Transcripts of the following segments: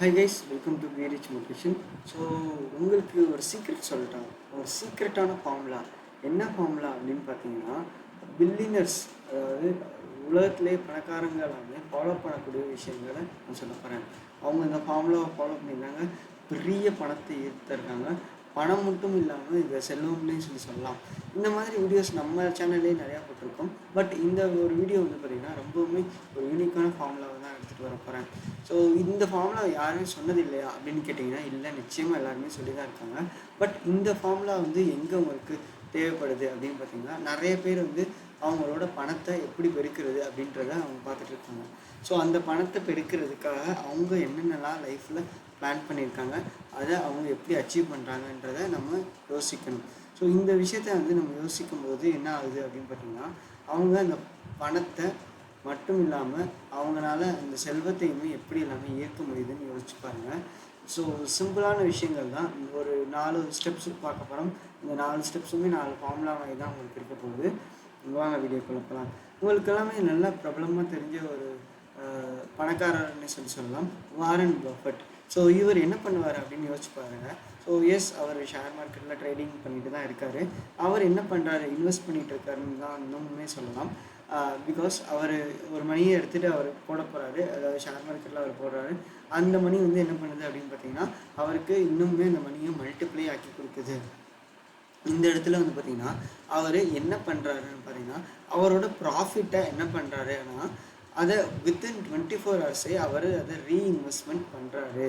Hi guys welcome to we rich motivation so உங்களுக்கு ஒரு secret சொல்லிட்டாங்க ஒரு சீக்ரெட்டான ஃபார்முலா என்ன ஃபார்முலா அப்படின்னு பார்த்தீங்கன்னா பில்லினர்ஸ் அதாவது உலகத்திலே பணக்காரங்க எல்லாமே ஃபாலோ பண்ணக்கூடிய விஷயங்களை நான் சொல்ல போகிறேன் அவங்க இந்த ஃபார்முலாவை ஃபாலோ பண்ணியிருந்தாங்க பெரிய பணத்தை ஈர்த்திருக்காங்க. பணம் மட்டும் இல்லாமல் இதை செல்வம்னே சொல்லி சொல்லலாம். இந்த மாதிரி வீடியோஸ் நம்ம சேனல்லே நிறையா போட்டிருக்கோம். பட் இந்த ஒரு வீடியோ வந்து பார்த்திங்கன்னா ரொம்பவுமே ஒரு யூனிக்கான ஃபார்முலாவை எடுத்துகிட்டு வர போகிறேன் ஸோ இந்த ஃபார்முலா யாருமே சொன்னது இல்லையா அப்படின்னு கேட்டிங்கன்னா இல்லை நிச்சயமாக எல்லாருமே சொல்லி தான் இருக்காங்க. பட் இந்த ஃபார்முலா வந்து எங்கே உங்களுக்கு தேவைப்படுது அப்படின்னு பார்த்தீங்கன்னா நிறைய பேர் வந்து அவங்களோட பணத்தை எப்படி பெருக்கிறது அப்படின்றத அவங்க பார்த்துட்டு இருக்காங்க. ஸோ அந்த பணத்தை பெருக்கிறதுக்காக அவங்க என்னென்னலாம் லைஃப்பில் பிளான் பண்ணியிருக்காங்க அதை அவங்க எப்படி அச்சீவ் பண்ணுறாங்கன்றத நம்ம யோசிக்கணும். ஸோ இந்த விஷயத்த வந்து நம்ம யோசிக்கும் போது என்ன ஆகுது அப்படின்னு பார்த்தீங்கன்னா அவங்க அந்த பணத்தை மட்டும் இல்லாமல் அவங்களால அந்த செல்வத்தையுமே எப்படி எல்லாமே ஈர்க்க முடியுதுன்னு யோசிச்சு பாருங்கள் ஸோ சிம்பிளான விஷயங்கள் தான். ஒரு நாலு ஸ்டெப்ஸ் பார்க்க போகிறோம் இந்த நாலு ஸ்டெப்ஸுமே நாலு ஃபார்முலா வாங்கி தான் உங்களுக்கு இருக்க போகுது. வாங்க வீடியோ குழப்பலாம் உங்களுக்கு எல்லாமே நல்லா பிரபலமாக தெரிஞ்ச ஒரு பணக்காரர்னு சொல்லி சொல்லலாம். வாரன் பஃபட் ஸோ இவர் என்ன பண்ணுவார் அப்படின்னு யோசிச்சு பாருங்க. ஸோ எஸ் அவர் ஷேர் மார்க்கெட்டில் ட்ரேடிங் பண்ணிட்டு தான் இருக்கார். அவர் என்ன பண்ணுறாரு இன்வெஸ்ட் பண்ணிட்டு இருக்காருன்னு தான் இன்னுமே சொல்லலாம். பிகாஸ் அவர் ஒரு மணியை எடுத்துகிட்டு அவர் போட போகிறாரு அதாவது ஷேர் மார்க்கெட்டில் அவர் போடுறாரு. அந்த மணி வந்து என்ன பண்ணுது அப்படின்னு பார்த்தீங்கன்னா அவருக்கு இன்னுமே அந்த மணியை மல்டிப்ளை ஆக்கி கொடுக்குது. இந்த இடத்துல வந்து பார்த்தீங்கன்னா அவர் என்ன பண்ணுறாருன்னு பார்த்தீங்கன்னா அவரோட ப்ராஃபிட்டை என்ன பண்ணுறாருன்னா அதை வித்தின் டுவெண்ட்டி ஃபோர் ஹவர்ஸே அவர் அதை ரீஇன்வெஸ்ட்மெண்ட் பண்ணுறாரு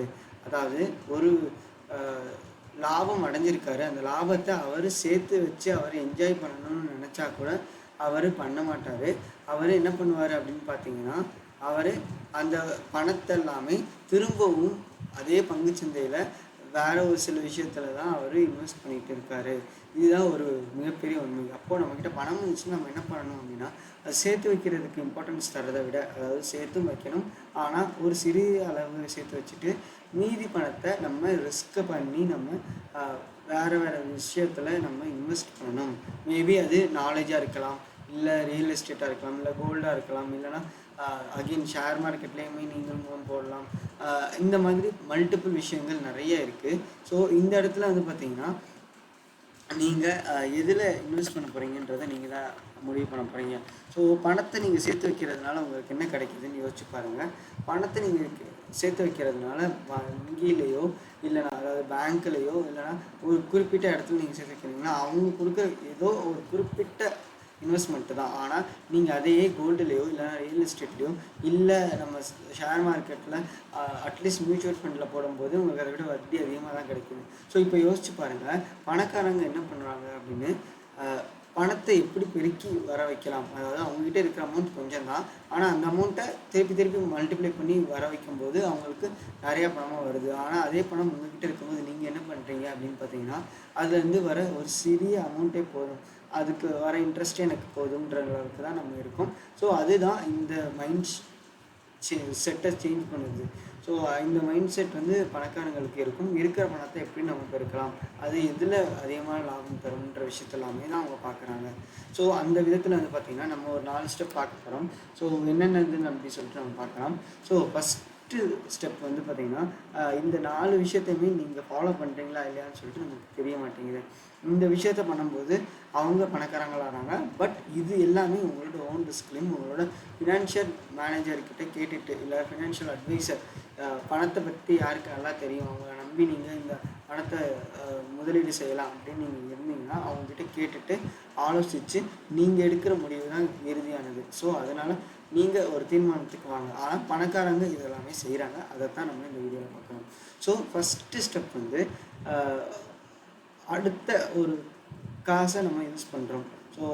அதாவது ஒரு லாபம் அடைஞ்சிருக்காரு. அந்த லாபத்தை அவர் சேர்த்து வச்சு அவர் என்ஜாய் பண்ணணும்னு நினச்சா கூட அவர் பண்ண மாட்டார். அவர் என்ன பண்ணுவார் அப்படின்னு பார்த்தீங்கன்னா அவர் அந்த பணத்தை எல்லாமே திரும்பவும் அதே பங்குச்சந்தையில் வேற ஒரு சில விஷயத்துல தான் அவர் இன்வெஸ்ட் பண்ணிட்டு இருக்காரு. இதுதான் ஒரு மிகப்பெரிய உண்மை. அப்போ நம்மக்கிட்ட பணம் இருந்துச்சுன்னா நம்ம என்ன பண்ணணும் அப்படின்னா அது சேர்த்து வைக்கிறதுக்கு இம்பார்ட்டன்ஸ் தரதை விட அதாவது சேர்த்தும் வைக்கணும். ஆனால் ஒரு சிறிய அளவு சேர்த்து வச்சுட்டு மீதி பணத்தை நம்ம ரிஸ்க் பண்ணி நம்ம வேறு வேறு விஷயத்தில் நம்ம இன்வெஸ்ட் பண்ணணும். மேபி அது நாலேஜாக இருக்கலாம். இல்லை ரியல் எஸ்டேட்டாக இருக்கலாம். இல்லை கோல்டாக இருக்கலாம். இல்லைன்னா அகெயின் ஷேர் மார்க்கெட்லேயுமே நீங்கள் மூலம் போடலாம். இந்த மாதிரி மல்டிபிள் விஷயங்கள் நிறைய இருக்குது ஸோ இந்த இடத்துல வந்து பார்த்தீங்கன்னா நீங்கள் எதில் இன்வெஸ்ட் பண்ண போகிறீங்கன்றதை நீங்கள் தான் முடிவு பண்ண போகிறீங்க ஸோ பணத்தை நீங்கள் சேர்த்து வைக்கிறதுனால உங்களுக்கு என்ன கிடைக்குதுன்னு யோசிச்சு பாருங்கள் பணத்தை நீங்கள் சேர்த்து வைக்கிறதுனால வங்கியிலையோ இல்லைனா அதாவது பேங்க்லேயோ இல்லைனா ஒரு குறிப்பிட்ட இடத்துல நீங்கள் சேர்த்து வைக்கிறீங்கன்னா அவங்க கொடுக்குற ஏதோ ஒரு குறிப்பிட்ட இன்வெஸ்ட்மெண்ட்டு தான். ஆனால் நீங்கள் அதையே கோல்டுலேயோ இல்லைனா ரியல் எஸ்டேட்லேயோ இல்லை நம்ம ஷேர் மார்க்கெட்டில் அட்லீஸ்ட் மியூச்சுவல் ஃபண்டில் போடும்போது உங்களுக்கு அதை விட வட்டி அதிகமாக தான் கிடைக்குது. ஸோ இப்போ யோசிச்சு பாருங்கள் பணக்காரங்க என்ன பண்ணுறாங்க அப்படின்னு பணத்தை எப்படி பெருக்கி வர வைக்கலாம்? அதாவது அவங்ககிட்ட இருக்கிற அமௌண்ட் கொஞ்சம் தான் ஆனால் அந்த அமௌண்ட்டை திருப்பி திருப்பி மல்டிப்ளை பண்ணி வர வைக்கும்போது அவங்களுக்கு நிறையா பணமாக வருது. ஆனால் அதே பணம் உங்ககிட்ட இருக்கும்போது நீங்கள் என்ன பண்ணுறீங்க அப்படின்னு பார்த்தீங்கன்னா அதுலேருந்து வர ஒரு சிறிய அமௌண்ட்டே போதும். அதுக்கு வர இன்ட்ரெஸ்ட்டே எனக்கு போதுன்ற அளவுக்கு தான் நம்ம இருக்கோம். ஸோ அதுதான் இந்த மைண்ட் செட்டை சேஞ்ச் பண்ணுது. ஸோ இந்த மைண்ட் செட் வந்து பணக்காரங்களுக்கு இருக்கும். இருக்கிற பணத்தை எப்படி நம்ம பெருக்கலாம்? அது எதில் அதிகமான லாபம் தரும்ன்ற விஷயத்த எல்லாமே தான் அவங்க பார்க்குறாங்க ஸோ அந்த விதத்தில் வந்து பார்த்திங்கன்னா நம்ம ஒரு நாலு ஸ்டெப் பார்க்க போகிறோம் ஸோ என்னென்னதுன்னு அப்படி சொல்லிட்டு நம்ம பார்க்கலாம். ஸோ ஃபஸ்ட்டு ஸ்டெப் வந்து பார்த்திங்கன்னா இந்த நாலு விஷயத்தையுமே நீங்கள் ஃபாலோ பண்ணுறீங்களா இல்லையான்னு சொல்லிட்டு நமக்கு தெரிய மாட்டேங்குது. இந்த விஷயத்த பண்ணும்போது அவங்க பணக்காரங்களாகிறாங்க பட் இது எல்லாமே உங்களோட ஓன் ரிஸ்க்லேயும் உங்களோட ஃபினான்ஷியல் மேனேஜர்கிட்ட கேட்டுட்டு இல்லை ஃபினான்ஷியல் அட்வைசர் பணத்தை பற்றி யாருக்கு நல்லா தெரியும்? அவங்கள நம்பி நீங்கள் இந்த பணத்தை முதலீடு செய்யலாம் அப்படின்னு நீங்கள் இருந்தீங்கன்னா அவங்ககிட்ட கேட்டுட்டு ஆலோசித்து நீங்கள் எடுக்கிற முடிவு தான் இறுதியானது. ஸோ அதனால் நீங்கள் ஒரு தீர்மானத்துக்கு வாங்க. ஆனால் பணக்காரங்க இதெல்லாமே செய்கிறாங்க அதைத்தான் நம்ம இந்த வீடியோவில் பார்க்கணும். ஸோ ஃபஸ்ட்டு ஸ்டெப் வந்து அடுத்த ஒரு காசை நம்ம யூஸ் பண்ணுறோம் ஸோ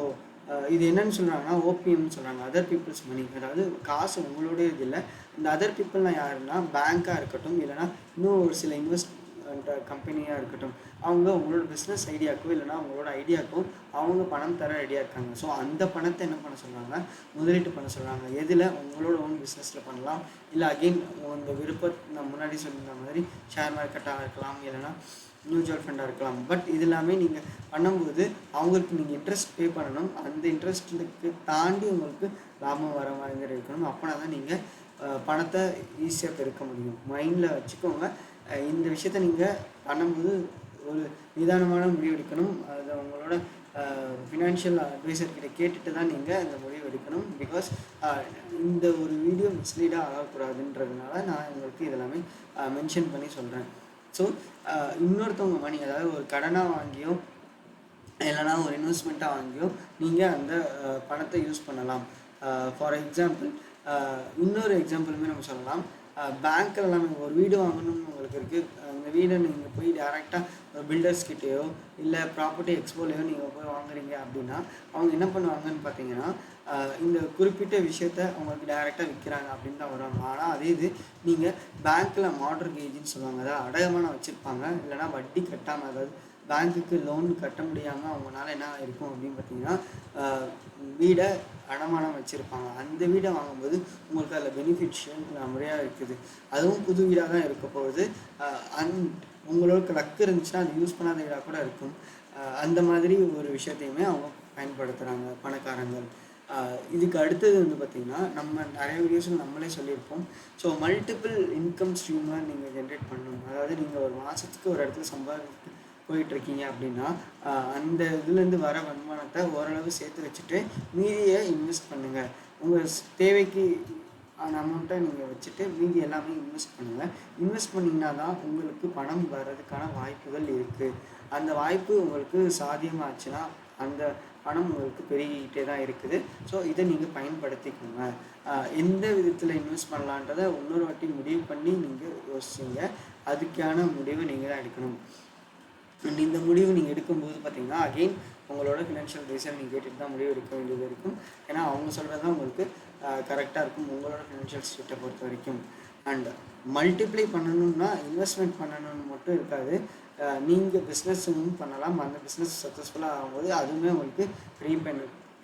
இது என்னன்னு சொல்கிறாங்கன்னா ஓபிஎம்னு சொல்கிறாங்க அதர் பீப்புள்ஸ் மணி அதாவது காசு உங்களுடைய இது இல்லை. இந்த அதர் பீப்புள்னால் யாருன்னா பேங்க்காக இருக்கட்டும் இல்லைன்னா இன்னும் ஒரு சில இன்வெஸ்ட் கம்பெனியாக இருக்கட்டும் அவங்க உங்களோட பிஸ்னஸ் ஐடியாக்கோ இல்லைனா அவங்களோட ஐடியாக்கோ அவங்க பணம் தர ரெடியாக இருக்காங்க. ஸோ அந்த பணத்தை என்ன பண்ண சொல்கிறாங்க முதலீட்டு பண்ண சொல்கிறாங்க எதில்? உங்களோட ஓன் பிஸ்னஸில் பண்ணலாம். இல்லை அகெயின் உங்கள் விருப்பம் நான் முன்னாடி சொல்லியிருந்த மாதிரி ஷேர் மார்க்கெட்டாக இருக்கலாம் இல்லைன்னா மியூச்சுவல் ஃபண்டாக இருக்கலாம். பட் இது எல்லாமே நீங்கள் பண்ணும்போது அவங்களுக்கு நீங்கள் இன்ட்ரெஸ்ட் பே பண்ணணும். அந்த இன்ட்ரெஸ்ட்டுக்கு தாண்டி உங்களுக்கு லாபம் வர மாதிரி இருக்கணும். அப்போனா தான் நீங்கள் பணத்தை ஈஸியாக பெருக்க முடியும். மைண்டில் வச்சுக்கோங்க. இந்த விஷயத்த நீங்கள் பண்ணும்போது ஒரு நிதானமான முடிவு எடுக்கணும். அது உங்களோட ஃபினான்ஷியல் அட்வைசர் கிட்ட கேட்டுட்டு தான் நீங்கள் இந்த முடிவு எடுக்கணும். பிகாஸ் இந்த ஒரு வீடியோ மிஸ்லீடாக ஆகக்கூடாதுன்றதுனால நான் உங்களுக்கு இதெல்லாமே மென்ஷன் பண்ணி சொல்கிறேன் ஸோ uh, இன்னொருத்தவங்க மணி அதாவது ஒரு கடனாக வாங்கியோ இல்லைனா ஒரு இன்வெஸ்ட்மெண்ட்டாக வாங்கியோ நீங்கள் அந்த uh, பணத்தை யூஸ் பண்ணலாம். Uh, ஃபார் எக்ஸாம்பிள் இன்னொரு எக்ஸாம்பிளுமே நம்ம சொல்லலாம். பேங்க்கில் நம்ம ஒரு வீடு வாங்கணும்னு உங்களுக்கு இருக்குது வீடை நீங்கள் போய் டேரெக்டாக பில்டர்ஸ் கிட்டேயோ இல்லை ப்ராப்பர்ட்டி எக்ஸ்போலையோ நீங்கள் போய் வாங்குறீங்க அப்படின்னா அவங்க என்ன பண்ணுவாங்கன்னு பார்த்தீங்கன்னா இந்த குறிப்பிட்ட விஷயத்த அவங்களுக்கு டேரெக்டாக விற்கிறாங்க அப்படின்னு தான் வருவாங்க. ஆனால் அதே இது நீங்கள் பேங்க்கில் மாடர் கேஜின்னு சொல்லுவாங்க. அதாவது அடகமான வச்சுருப்பாங்க. இல்லைனா வட்டி கட்டாமல் அதாவது பேங்க்குக்கு லோன் கட்ட முடியாமல் அவங்களால என்ன இருக்கும் அப்படின்னு பார்த்தீங்கன்னா வீடை அடமானம் வச்சுருப்பாங்க. அந்த வீடை வாங்கும்போது உங்களுக்கு அதில் பெனிஃபிட்ஷன் முறையாக இருக்குது. அதுவும் புது வீடாக தான் இருக்க போகுது. அண்ட் உங்களுக்கு லக்கு இருந்துச்சுன்னா அது யூஸ் பண்ணாத வீடாக கூட இருக்கும். அந்த மாதிரி ஒரு விஷயத்தையுமே அவங்க பயன்படுத்துகிறாங்க பணக்காரங்கள். இதுக்கு அடுத்தது வந்து பார்த்திங்கன்னா நம்ம நிறைய வீடியோஸில் நம்மளே சொல்லியிருப்போம். ஸோ மல்டிபிள் இன்கம் ஸ்ட்ரீமாக நீங்கள் ஜென்ரேட் பண்ணணும். அதாவது நீங்கள் ஒரு மாதத்துக்கு ஒரு இடத்துல சம்பாதித்து போயிட்டுருக்கீங்க அப்படின்னா அந்த இதுலேருந்து வர வருமானத்தை ஓரளவு சேர்த்து வச்சுட்டு மீதியை இன்வெஸ்ட் பண்ணுங்கள் உங்கள் தேவைக்கு ஆன அமௌண்ட்டை நீங்கள் வச்சுட்டு மீதி எல்லாமே இன்வெஸ்ட் பண்ணுங்கள் இன்வெஸ்ட் பண்ணிங்கன்னா தான் உங்களுக்கு பணம் வர்றதுக்கான வாய்ப்புகள் இருக்குது அந்த வாய்ப்பு உங்களுக்கு சாத்தியமாச்சுன்னா அந்த பணம் உங்களுக்கு பெருகிக்கிட்டே தான் இருக்குது. ஸோ இதை நீங்கள் பயன்படுத்திக்கோங்க. எந்த விதத்தில் இன்வெஸ்ட் பண்ணலான்றதை இன்னொரு வாட்டி முடிவு பண்ணி நீங்கள் யோசிச்சிங்க அதுக்கான முடிவை நீங்கள் தான் எடுக்கணும். அண்ட் இந்த முடிவு நீங்கள் எடுக்கும்போது பார்த்தீங்கன்னா அகெயின் உங்களோட ஃபினான்ஷியல் ரீசன் நீங்கள் கேட்டுட்டு தான் முடிவு எடுக்க வேண்டியது இருக்கும். ஏன்னா அவங்க சொல்கிறது தான் உங்களுக்கு கரெக்டாக இருக்கும் உங்களோட ஃபினான்ஷியல் ஸ்டேட்டை பொறுத்த வரைக்கும். அண்ட் மல்டிப்ளை பண்ணணும்னா இன்வெஸ்ட்மெண்ட் பண்ணணும்னு மட்டும் இருக்காது. நீங்கள் பிஸ்னஸும் பண்ணலாம். அந்த பிஸ்னஸ் சக்ஸஸ்ஃபுல்லாக ஆகும்போது அதுவுமே உங்களுக்கு ரீபே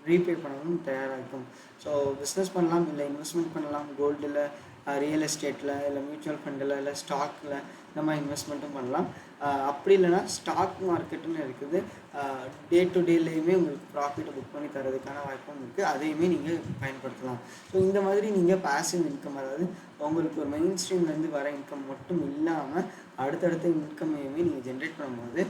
ரீபே பண்ணணும் தயாராக இருக்கும். ஸோ பிஸ்னஸ் பண்ணலாம். இல்லை இன்வெஸ்ட்மெண்ட் பண்ணலாம். கோல்டில் ரியல் எஸ்டேட்டில் இல்லை மியூச்சுவல் ஃபண்டில் இல்லை ஸ்டாக்கில் இந்த மாதிரி இன்வெஸ்ட்மெண்ட்டும் பண்ணலாம். அப்படி இல்லைன்னா ஸ்டாக் மார்க்கெட்டுன்னு இருக்குது. டே டு டேலேயுமே உங்களுக்கு ப்ராஃபிட்டை புக் பண்ணி தரதுக்கான வாய்ப்பும் இருக்குது அதையுமே நீங்கள் பயன்படுத்தலாம். ஸோ இந்த மாதிரி நீங்கள் பேசிவ் இன்கம் அதாவது உங்களுக்கு ஒரு மெயின் ஸ்ட்ரீம்லேருந்து வர இன்கம் மட்டும் இல்லாமல் அடுத்தடுத்த இன்கமையுமே நீங்கள் ஜென்ரேட் பண்ணும்போது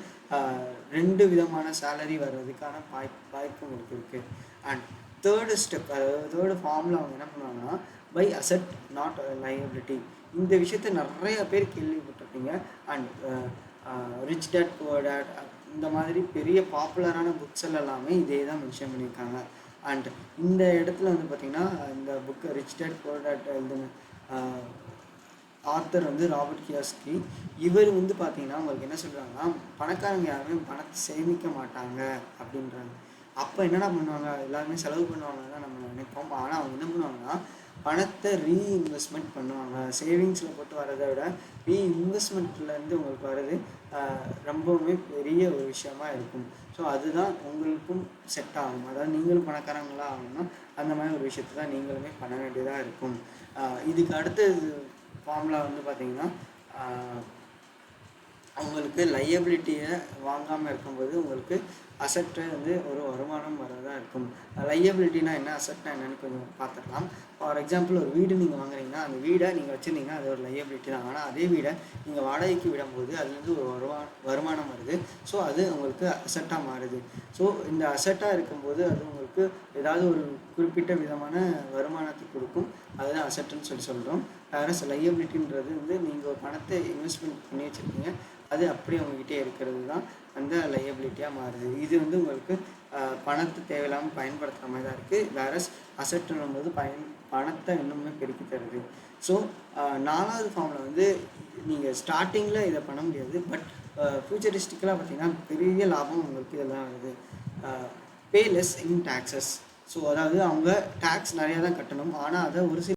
ரெண்டு விதமான சேலரி வர்றதுக்கான வாய் வாய்ப்பு உங்களுக்கு இருக்குது அண்ட் தேர்டு ஸ்டெப் அதாவது தேர்டு ஃபார்மில் அவங்க என்ன பண்ணுவாங்கன்னா பை அசட் நாட் லைபிலிட்டி இந்த விஷயத்த நிறைய பேர் கேள்விப்பட்டிருப்பீங்க. And rich dad poor dad இந்த மாதிரி பெரிய பாப்புலரான புக்ஸில் எல்லாமே இதே தான் மென்ஷன் பண்ணியிருக்காங்க. அண்ட் இந்த இடத்துல வந்து பார்த்திங்கன்னா இந்த book rich dad poor dad எழுதுன ஆத்தர் வந்து ராபர்ட் கியாஸ்கி இவர் வந்து பார்த்தீங்கன்னா உங்களுக்கு என்ன சொல்கிறாங்கன்னா பணக்காரங்க யாருமே பணத்தை சேமிக்க மாட்டாங்க அப்படின்றாங்க. அப்போ என்னென்ன பண்ணுவாங்க? எல்லாருமே செலவு பண்ணுவாங்க தான் நம்ம நினைப்போம். ஆனால் அவங்க என்ன பண்ணுவாங்கன்னா பணத்தை ரீஇன்வெஸ்ட்மெண்ட் பண்ணுவாங்க. சேவிங்ஸில் போட்டு வரதை விட ரீஇன்வெஸ்ட்மெண்ட்லேருந்து உங்களுக்கு வர்றது ரொம்பவுமே பெரிய ஒரு விஷயமா இருக்கும். ஸோ அதுதான் உங்களுக்கும் செட் ஆகும். அதாவது நீங்களும் பணக்காரங்களா ஆகணும்னா அந்த மாதிரி ஒரு விஷயத்தை தான் நீங்களுமே பண்ண வேண்டியதாக இருக்கும். இதுக்கு அடுத்தது ஃபார்முலா வந்து பார்த்திங்கன்னா உங்களுக்கு லையபிலிட்டியை வாங்காமல் இருக்கும்போது உங்களுக்கு அசட்டை வந்து ஒரு வருமானம் வரதாக இருக்கும். லையபிலிட்டினா என்ன? அசட்னா என்னன்னு கொஞ்சம் பார்த்துக்கலாம் ஃபார் எக்ஸாம்பிள் ஒரு வீடு நீங்கள் வாங்குறீங்கன்னா அந்த வீடை நீங்கள் வச்சுருந்தீங்கன்னா அது ஒரு லையபிலிட்டி தான். ஆனால் அதே வீடை நீங்கள் வாடகைக்கு விடும்போது அதுலேருந்து ஒரு வருமா வருமானம் வருது. ஸோ அது உங்களுக்கு அசட்டாக மாறுது. ஸோ இந்த அசட்டாக இருக்கும்போது அது உங்களுக்கு ஏதாவது ஒரு குறிப்பிட்ட விதமான வருமானத்தை கொடுக்கும். அதுதான் அசட்டுன்னு சொல்லி சொல்கிறோம் வேறு லையபிலிட்டின்றது வந்து நீங்கள் ஒரு பணத்தை இன்வெஸ்ட்மெண்ட் பண்ணி வச்சுருக்கீங்க. அது அப்படியே உங்ககிட்டே இருக்கிறது தான். அந்த லையபிலிட்டியாக மாறுது. இது வந்து உங்களுக்கு பணத்தை தேவையில்லாமல் பயன்படுத்துகிற மாதிரி தான் இருக்குது வேற அசட்டுன்னும் போது பயன் பணத்தை இன்னுமே பெருக்கி தருது. ஸோ நாலாவது ஃபார்மில் வந்து நீங்கள் ஸ்டார்டிங்கில் இதை பண்ண முடியாது. பட் ஃபியூச்சரிஸ்டிக்கலாக பார்த்தீங்கன்னா பெரிய லாபம் உங்களுக்கு இதெல்லாம் வருது. Pay less in taxes so அதாவது அவங்க டேக்ஸ் நிறையா தான் கட்டணும். ஆனால் அதை ஒரு சில